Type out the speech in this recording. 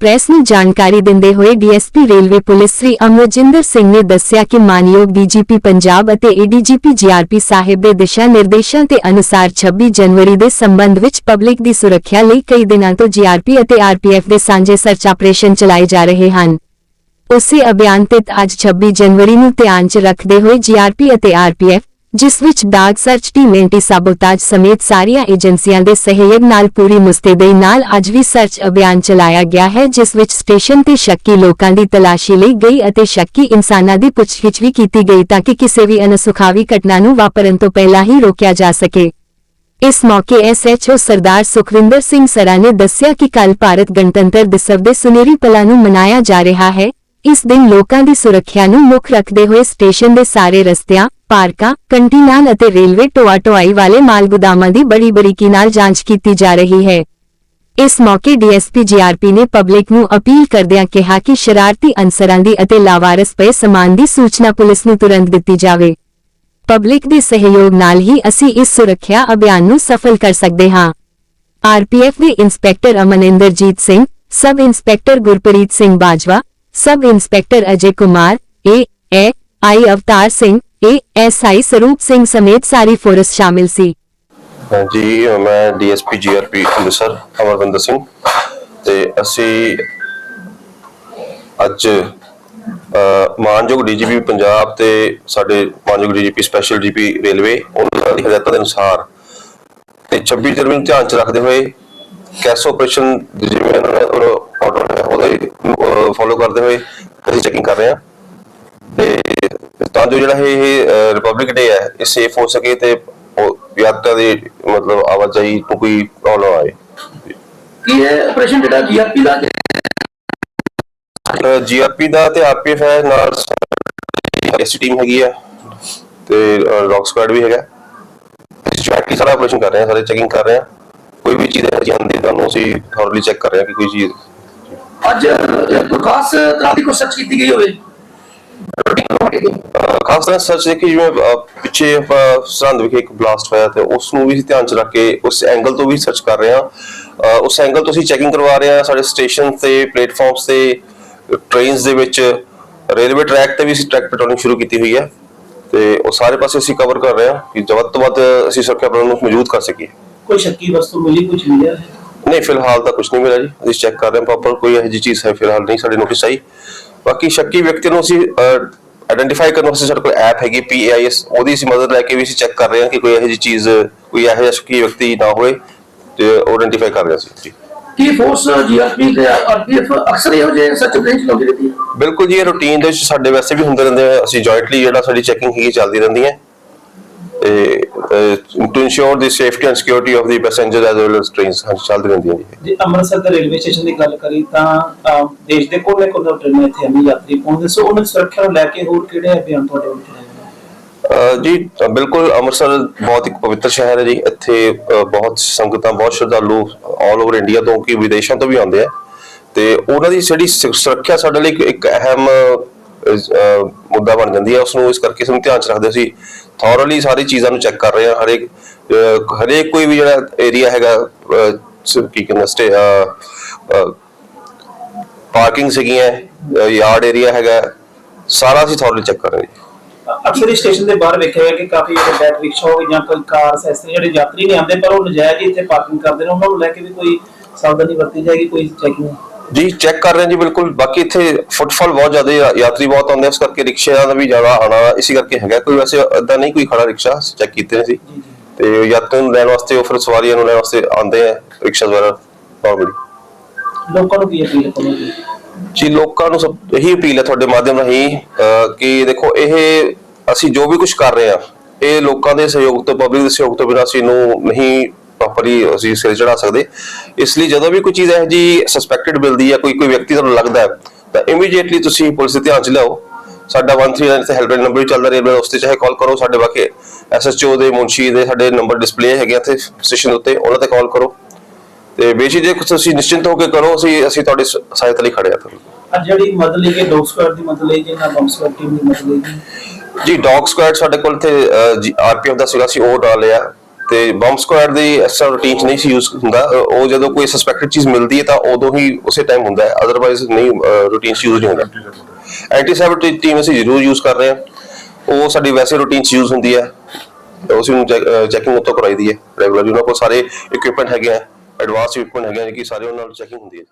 Press ਨੂੰ ਜਾਣਕਾਰੀ ਦਿੰਦੇ ਹੋਏ DSP railway police Shri Amarjinder Singh ਨੇ ਦੱਸਿਆ ਕਿ ਮਾਨਯੋਗ ਡੀਜੀਪੀ ਪੰਜਾਬ ਅਤੇ ਏਡੀਜੀਪੀ ਜੀਆਰਪੀ ਸਾਹਿਬ ਦੇ ਦਿਸ਼ਾ ਨਿਰਦੇਸ਼ਾਂ ਦੇ ਅਨੁਸਾਰ 26 ਜਨਵਰੀ ਦੇ ਸੰਬੰਧ ਵਿੱਚ ਪਬਲਿਕ ਦੀ ਸੁਰੱਖਿਆ ਲਈ ਕਈ ਦਿਨਾਂ ਤੋਂ ਜੀਆਰਪੀ ਅਤੇ ਆਰਪੀਐਫ ਦੇ ਸਾਂਝੇ ਸਰਚ ਆਪਰੇਸ਼ਨ ਚਲਾਏ ਜਾ ਰਹੇ ਹਨ। ਉਸੇ ਅਭਿਆਨ ਤੇ ਅੱਜ 26 ਜਨਵਰੀ ਨੂੰ ਧਿਆਨ 'ਚ ਰੱਖਦੇ ਹੋਏ ਜੀਆਰਪੀ ਅਤੇ ਆਰਪੀਐਫ ਜਿਸ ਵਿੱਚ dog search team anti sabotage ਸਮੇਤ ਸਾਰੀਆਂ ਏਜੰਸੀਆਂ ਦੇ ਸਹਿਯੋਗ ਨਾਲ ਪੂਰੀ ਮੁਸਤੈਦੀ ਨਾਲ ਅੱਜ ਵੀ ਸਰਚ ਅਭਿਆਨ ਚਲਾਇਆ ਗਿਆ ਹੈ, ਜਿਸ ਵਿੱਚ ਸਟੇਸ਼ਨ ਤੇ ਸ਼ੱਕੀ ਲੋਕਾਂ ਦੀ ਤਲਾਸ਼ੀ ਲਈ ਗਈ ਅਤੇ ਸ਼ੱਕੀ ਇਨਸਾਨਾਂ ਦੀ ਪੁੱਛਗਿੱਛ ਵੀ ਕੀਤੀ ਗਈ ਤਾਂ ਕਿ ਕਿਸੇ ਵੀ ਅਨਸੁਖਾਵੀ ਘਟਨਾ ਨੂੰ ਵਾਪਰਨ ਤੋਂ ਪਹਿਲਾਂ ਹੀ ਰੋਕਿਆ ਜਾ ਸਕੇ। ਇਸ ਮੌਕੇ ਐਸਐਚਓ ਸਰਦਾਰ ਸੁਖਵਿੰਦਰ ਸਿੰਘ ਸਰਾ ਨੇ ਦੱਸਿਆ ਕਿ ਕੱਲ ਭਾਰਤ ਗਣਤੰਤਰ ਦਿਵਸ ਦੇ ਸੁਨਹਿਰੀ ਪਲਾਂ ਨੂੰ ਮਨਾਇਆ ਜਾ ਰਿਹਾ ਹੈ। ਇਸ ਦਿਨ ਲੋਕਾਂ ਦੀ ਸੁਰੱਖਿਆ ਨੂੰ ਮੁੱਖ ਰੱਖਦੇ ਹੋਏ ਸਟੇਸ਼ਨ ਦੇ ਸਾਰੇ ਰਸਤਿਆਂ ਪਾਰਕਾਂ ਕੰਟੀਨਾਂ ਅਤੇ ਰੇਲਵੇ ਢੋਆ ਢੁਆਈ ਵਾਲੇ ਮਾਲ ਗੁਦਾਮਾਂ ਦੀ ਬੜੀ ਬਰੀਕੀ ਨਾਲ ਜਾਂਚ ਕੀਤੀ ਜਾ ਰਹੀ ਹੈ। ਇਸ ਮੌਕੇ ਡੀਐਸਪੀ ਜੀਆਰਪੀ ਨੇ ਪਬਲਿਕ ਨੂੰ ਅਪੀਲ ਕਰਦਿਆਂ ਕਿਹਾ ਕਿ ਸ਼ਰਾਰਤੀ ਅਨਸਰਾਂ ਦੀ ਅਤੇ ਲਾਵਾਰਸ ਪਏ ਸਮਾਨ ਦੀ ਸੂਚਨਾ ਪੁਲਿਸ ਨੂੰ ਤੁਰੰਤ ਦਿੱਤੀ ਜਾਵੇ। ਪਬਲਿਕ ਦੇ ਸਹਿਯੋਗ ਨਾਲ ਹੀ ਅਸੀਂ ਇਸ ਸੁਰੱਖਿਆ ਅਭਿਆਨ ਨੂੰ ਸਫਲ ਕਰ ਸਕਦੇ ਹਾਂ। ਆਰਪੀਐਫ ਦੇ inspector Amanindarjit Singh, sub inspector Gurpreet Singh Bajwa, sub inspector Ajay Kumar, A, ਐ ਆਈ ਅਵਤਾਰ ਸਿੰਘ ਏ ਸਰੂਪ ਸਿੰਘ ਸਮੇਤ ਸਾਰੀ ਫੋਰਸ ਸ਼ਾਮਿਲ ਸੀ। ਜੀ ਮੈਂ ਡੀਐਸਪੀ ਜੀਆਰਪੀ ਅੰਮ੍ਰਿਤਸਰ, ਅਮਰਵਿੰਦਰ ਸਿੰਘ। ਤੇ ਅਸੀਂ ਅੱਜ ਮਾਨਯੋਗ ਡੀਜੀਪੀ ਪੰਜਾਬ ਤੇ ਸਾਡੇ ਮਾਨਯੋਗ ਡੀਜੀਪੀ ਸਪੈਸ਼ਲ ਡੀਪੀ ਰੇਲਵੇ ਉਹਨਾਂ ਦੀ ਹਦਾਇਤਾਂ ਦੇ ਅਨੁਸਾਰ ਤੇ 26 ਜਨਵਰੀ ਨੂੰ ਧਿਆਨ ਚ ਰੱਖਦੇ ਹੋਏ ਕੈਸ ਆਪਰੇਸ਼ਨ ਜਿਵੇਂ ਉਹਨਾਂ ਨੇ ਉਹਦੇ ਫੋਲੋ ਕਰਦੇ ਹੋਏ ਅਸੀਂ ਚੈਕਿੰਗ ਕਰ ਰਹੇ ਹਾਂ। ਤਾਂ ਜੋ ਜਿਹੜਾ ਇਹ ਰਿਪਬਲਿਕ ਡੇ ਹੈ ਇਹ ਸੇਫ ਹੋ ਸਕੇ ਤੇ ਯਾਤਰਾ ਦੀ ਮਤਲਬ ਆਵਾਜਾਈ ਨੂੰ ਕੋਈ ਪ੍ਰੋਬਲਮ ਆਏ। ਕੀ ਇਹ ਆਪਰੇਸ਼ਨ ਜਿਹੜਾ ਜੀਆਰਪੀ ਦਾ ਜੀਆਰਪੀ ਦਾ ਤੇ ਆਰਪੀਐਫ ਹੈ ਨਾਲ ਐਸ ਟੀਮ ਹੈਗੀ ਆ ਤੇ ਰੌਕ ਸਕੁਆਡ ਵੀ ਹੈਗਾ। ਜੁਆਇੰਟਲੀ ਸਾਰਾ ਆਪਰੇਸ਼ਨ ਕਰ ਰਹੇ ਹਾਂ ਸਾਰੇ ਚੈਕਿੰਗ ਕਰ ਰਹੇ ਹਾਂ। ਕੋਈ ਵੀ ਚੀਜ਼ ਹੈ ਜਾਂਦੀ ਤੁਹਾਨੂੰ ਅਸੀਂ ਥੋਰਲੀ ਚੈੱਕ ਕਰ ਰਹੇ ਹਾਂ ਕਿ ਕੋਈ ਚੀਜ਼ ਅੱਜ ਕੋਈ ਖਾਸ ਤਰ੍ਹਾਂ ਦੀ ਕੋਈ ਸਰਚ ਕੀਤੀ ਗਈ ਹੋਵੇ। ਖਾਸ ਤਰ੍ਹਾਂ ਸੱਚ ਦੇਖੀ ਜਿਵੇਂ ਪਿੱਛੇ ਆਪਾਂ ਸਰਹੰਦ ਵਿਖੇ ਇੱਕ ਬਲਾਸਟ ਹੋਇਆ ਤੇ ਉਸ ਨੂੰ ਵੀ ਧਿਆਨ ਚ ਰੱਖ ਕੇ ਉਸ ਐਂਗਲ ਤੋਂ ਵੀ ਸਰਚ ਕਰ ਰਹੇ ਅਹ, ਉਸ ਐਂਗਲ ਤੋਂ ਅਸੀਂ ਚੈਕਿੰਗ ਕਰਵਾ ਰਹੇ ਹਾਂ ਸਾਡੇ ਸਟੇਸ਼ਨ ਤੇ ਪਲੇਟਫਾਰਮਸ ਤੇ ਟ੍ਰੇਨਸ ਦੇ ਵਿੱਚ ਰੇਲਵੇ ਟਰੈਕ ਤੇ ਵੀ ਅਸੀਂ ਟਰੈਕ ਪੈਟਰੋਲਿੰਗ ਸ਼ੁਰੂ ਕੀਤੀ ਹੋਈ ਹੈ ਤੇ ਉਹ ਸਾਰੇ ਪਾਸੇ ਅਸੀਂ ਕਵਰ ਕਰ ਰਹੇ ਹਾਂ ਕਿ ਵੱਧ ਤੋਂ ਵੱਧ ਅਸੀਂ ਸੁਰੱਖਿਆ ਪ੍ਰਬੰਧ ਨੂੰ ਮੌਜੂਦ ਕਰ ਸਕੀਏ। ਕੋਈ ਸ਼ੱਕੀ ਵਸਤੂ ਮਿਲੀ ਕੁਝ ਮਿਲਿਆ? ਹੈ? ਨਹੀਂ ਫਿਲਹਾਲ ਤਾਂ ਕੁਝ ਨਹੀਂ ਮਿਲਿਆ ਜੀ। ਅਸੀਂ ਚੈੱਕ ਕਰ ਰਹੇ ਹਾਂ ਪ੍ਰੋਪਰ ਕੋਈ ਇਹੋ ਜਿਹੀ ਚੀਜ਼ ਹੈ ਫਿਲਹਾਲ ਨਹੀਂ ਸਾਡੇ ਨੋਟਿਸ ਆਈ। ਬਾਕੀ ਸ਼ੱਕੀ ਵਿਅਕਤੀ ਨੂੰ ਅਸੀਂ ਆਇਡੈਂਟੀਫਾਈ ਕਰਨ ਵਾਸਤੇ ਸਾਡੇ ਕੋਲ ਐਪ ਹੈਗੀ PAIS ਉਹਦੀ ਅਸੀਂ ਮਦਦ ਲੈ ਕੇ ਵੀ ਅਸੀਂ ਚੈੱਕ ਕਰ ਰਹੇ ਹਾਂ ਕਿ ਕੋਈ ਇਹੋ ਜਿਹੀ ਚੀਜ਼ ਕੋਈ ਇਹੋ ਜਿਹਾ ਸ਼ੱਕੀ ਵਿਅਕਤੀ ਨਾ ਹੋਏ ਤੇ ਆਇਡੈਂਟੀਫਾਈ ਕਰ ਰਹੇ ਸੀ। ਜੀ। ਕੀ ਫੋਰਸ ਜੀਆਰਪੀ ਤੇ ਆਰਪੀਐਫ ਅਕਸਰ ਇਹੋ ਜਿਹੇ ਸਰਚ ਆਪਰੇਸ਼ਨ ਲਾਉਂਦੀ ਰਹਿੰਦੀ? ਹੈ ਬਿਲਕੁਲ ਜੀ ਇਹ ਰੂਟੀਨ ਦੇ ਵਿੱਚ ਸਾਡੇ ਵੈਸੇ ਵੀ ਹੁੰਦੇ ਰਹਿੰਦੇ ਆ। ਅਸੀਂ ਜੁਆਇੰਟਲੀ ਜਿਹੜਾ ਸਾਡੀ ਚੈਕਿੰਗ ਹੈਗੀ ਚੱਲਦੀ ਰਹਿੰਦੀ ਹੈ। To ensure the safety and security of the passenger as well as trains ਚੱਲਦੀ ਰਹਿੰਦੀਆਂ ਜੀ। ਜੇ ਅੰਮ੍ਰਿਤਸਰ ਦੇ ਰੇਲਵੇ ਸਟੇਸ਼ਨ ਦੀ ਗੱਲ ਕਰੀ ਤਾਂ ਦੇਸ਼ ਦੇ ਕੋਨੇ ਕੋਨੇ ਟ੍ਰੇਨਾਂ ਇੱਥੇ ਆਉਂਦੀ ਯਾਤਰੀ ਪਹੁੰਚਦੇ ਸੋ ਉਹਨਾਂ ਦੀ ਸੁਰੱਖਿਆ ਨੂੰ ਲੈ ਕੇ ਹੋਰ ਕਿਹੜੇ ਅਭਿਆਨ ਤੁਹਾਡੇ ਵੱਲ ਚਲਾਏ ਜੀ ਬਿਲਕੁਲ ਅੰਮ੍ਰਿਤਸਰ ਬਹੁਤ ਇੱਕ ਪਵਿੱਤਰ ਸ਼ਹਿਰ ਹੈ ਜੀ। ਇੱਥੇ ਬਹੁਤ ਸੰਗਤਾਂ ਬਹੁਤ ਸ਼ਰਧਾਲੂ ਆਲ ਓਵਰ ਇੰਡੀਆ ਤੋਂ ਕਿ ਵਿਦੇਸ਼ਾਂ ਤੋਂ ਵੀ ਆਉਂਦੇ ਆ। ਤੇ ਉਹਨਾਂ ਦੀ ਜਿਹੜੀ ਸੁਰੱਖਿਆ ਸਾਡੇ ਲਈ ਇੱਕ- ਅਹਿਮ ਅਹ, ਅਹ, ਮੁੱਦਾ ਬਣ ਜਾਂਦੀ ਹੈ ਉਸ ਨੂੰ ਇਸ ਕਰਕੇ ਸਾਨੂੰ ਧਿਆਨ ਚ ਰੱਖਦੇ ਸੀ ਥੋਰਲੀ ਸਾਰੀ ਚੀਜ਼ਾਂ ਨੂੰ ਚੈੱਕ ਕਰ ਰਹੇ ਹਾਂ, ਹਰੇਕ ਹਰੇਕ ਕੋਈ ਵੀ ਜਿਹੜਾ ਏਰੀਆ ਹੈਗਾ ਕੀ ਕਹਿੰਦਾ ਸਟੇ ਪਾਰਕਿੰਗ ਸੀਗੀਆਂ ਯਾਰਡ ਏਰੀਆ ਹੈਗਾ, ਸਾਰਾ ਅਸੀਂ ਥੋਰਲੀ ਚੈੱਕ ਕਰ ਰਹੇ ਹਾਂ। ਅਕਸਰ ਸਟੇਸ਼ਨ ਦੇ ਬਾਹਰ ਵੇਖਿਆ ਗਿਆ ਕਿ ਕਾਫੀ ਜਿਹੜੇ ਬੈਟਰੀ ਰਿਕਸ਼ਾ ਹੋਵੇ ਜਾਂ ਕੋਈ ਕਾਰ ਇਸ ਤਰ੍ਹਾਂ ਜਿਹੜੇ ਯਾਤਰੀ ਨਹੀਂ ਆਉਂਦੇ, ਪਰ ਉਹ ਨਜਾਇਜ਼ ਇੱਥੇ ਪਾਰਕਿੰਗ ਕਰਦੇ ਨੇ। ਉਹਨਾਂ ਨੂੰ ਲੈ ਕੇ ਵੀ ਕੋਈ ਸਾਵਧਾਨੀ ਵਰਤੀ ਜਾਏਗੀ, ਕੋਈ ਚੈਕਿੰਗ ਜੀ ਚੈੱਕ ਕਰ ਰਹੇ ਹਾਂ ਜੀ ਬਿਲਕੁਲ। ਬਾਕੀ ਇੱਥੇ ਫੁੱਟਫਾਲ ਬਹੁਤ ਜ਼ਿਆਦਾ ਹੈ, ਯਾਤਰੀ ਬਹੁਤ ਆਉਂਦੇ ਆ, ਇਸ ਕਰਕੇ ਰਿਕਸ਼ਿਆਂ ਦਾ ਵੀ ਜ਼ਿਆਦਾ ਆਣਾ ਇਸੇ ਕਰਕੇ ਹੈਗਾ। ਕੋਈ ਵੈਸੇ ਇਦਾਂ ਨਹੀਂ ਕੋਈ ਖੜਾ ਰਿਕਸ਼ਾ ਚੈੱਕ ਕੀਤੇ ਨੇ ਸੀ ਤੇ ਯਾਤਰੀਆਂ ਨੂੰ ਲੈਣ ਵਾਸਤੇ ਉਹ ਫਿਰ ਸਵਾਰੀਆਂ ਨੂੰ ਲੈਣ ਵਾਸਤੇ ਆਉਂਦੇ ਆ ਰਿਕਸ਼ਾ ਦੁਆਰਾ ਨਾਰਮਲੀ ਲੋਕਾਂ ਨੂੰ ਕੀ ਅਪੀਲ ਕਰੋਗੇ ਜੀ ਲੋਕਾਂ ਨੂੰ ਸਭ ਇਹੀ ਅਪੀਲ ਹੈ ਤੁਹਾਡੇ ਮਾਧਿਅਮ ਰਾਹੀਂ ਕਿ ਦੇਖੋ ਇਹ ਅਸੀਂ ਜੋ ਵੀ ਕੁਝ ਕਰ ਰਹੇ ਹਾਂ ਇਹ ਲੋਕਾਂ ਦੇ ਸਹਿਯੋਗ ਤੋਂ ਪਬਲਿਕ ਦੇ ਸਹਿਯੋਗ ਤੋਂ ਬਿਨਾਂ ਅਸੀਂ ਨੂੰ ਨਹੀਂ ਪ੍ਰੋਪਰਲੀ ਅਸੀਂ ਸਿਰ ਚੜਾ ਸਕਦੇ। ਇਸ ਲਈ ਜਦੋਂ ਵੀ ਕੋਈ ਚੀਜ਼ ਹੈ ਜੀ ਸਸਪੈਕਟਡ ਮਿਲਦੀ ਹੈ ਕੋਈ ਕੋਈ ਵਿਅਕਤੀ ਤੁਹਾਨੂੰ ਲੱਗਦਾ ਹੈ ਤਾਂ ਇਮੀਡੀਏਟਲੀ ਤੁਸੀਂ ਪੁਲਿਸ ਦੇ ਧਿਆਨ ਚ ਲਿਆਓ। ਸਾਡਾ 139 ਤੇ ਹੈਲਪਲਾਈਨ ਨੰਬਰ ਵੀ ਚੱਲਦਾ ਰੇਲਵੇ ਉਸ ਤੇ ਚਾਹੇ ਕਾਲ ਕਰੋ ਸਾਡੇ ਬਾਕੀ ਐਸਐਸਓ ਦੇ ਮੁਨਸ਼ੀ ਦੇ ਸਾਡੇ ਨੰਬਰ ਡਿਸਪਲੇ ਹੈਗੇ ਆ ਇੱਥੇ ਸਟੇਸ਼ਨ ਉੱਤੇ ਉਹਨਾਂ ਤੇ ਕਾਲ ਕਰੋ। ਤੇ ਬੇਝਿਜਕ ਤੁਸੀਂ ਨਿਸ਼ਚਿੰਤ ਹੋ ਕੇ ਕਰੋ ਅਸੀਂ ਅਸੀਂ ਤੁਹਾਡੀ ਸਹਾਇਤਾ ਲਈ ਖੜੇ ਹਾਂ ਅੱਜ ਜਿਹੜੀ ਮਦਦ ਲਈ ਕਿ ਡੌਗ ਸਕੁਆਡ ਦੀ ਮਦਦ ਲਈ ਜੀ ਬੰਬ ਸਕੁਆਡ ਟੀਮ ਦੀ ਮਦਦ ਲਈ ਜੀ ਜੀ ਡੌਗ ਸਕੁਐਡ ਸਾਡੇ ਕੋਲ ਤੇ ਆਰਪੀਐਫ ਦਾ ਸੀਗਾ ਸੀ ਉਹ ਡਾਲਿਆ ਤੇ ਬੰਬ ਸਕੁਐਡ ਦੀ ਐਸਾ ਰੂਟੀਨ ਚ ਨਹੀਂ ਸੀ ਯੂਜ਼ ਹੁੰਦਾ। ਉਹ ਜਦੋਂ ਕੋਈ ਸਸਪੈਕਟਡ ਚੀਜ਼ ਮਿਲਦੀ ਹੈ ਤਾਂ ਉਦੋਂ ਹੀ ਉਸੇ ਟਾਈਮ ਹੁੰਦਾ ਹੈ। ਅਦਰਵਾਈਜ਼ ਨਹੀਂ ਰੂਟੀਨ ਚ ਯੂਜ਼ ਨਹੀਂ ਹੁੰਦਾ। ਐਂਟੀ ਸੈਬਟ ਟੀਮ ਅਸੀਂ ਜ਼ਰੂਰ ਯੂਜ਼ ਕਰ ਰਹੇ ਹਾਂ। ਉਹ ਸਾਡੀ ਵੈਸੇ ਰੂਟੀਨ ਚ ਯੂਜ਼ ਹੁੰਦੀ ਹੈ। ਉਸ ਨੂੰ ਚੈਕਿੰਗ ਉੱਤੋਂ ਕਰਾਈ ਦੀ ਹੈ। ਰੈਗੂਲਰਲੀ ਉਹਨਾਂ ਕੋਲ ਸਾਰੇ ਇਕਵਿਪਮੈਂਟ ਹੈਗੇ ਆ। ਐਡਵਾਂਸ ਇਕਵਿਪਮੈਂਟ ਹੈਗੇ ਆ ਕਿ ਸਾਰੇ ਉਹਨਾਂ ਨਾਲ ਚੈਕਿੰਗ ਹੁੰਦੀ ਹੈ।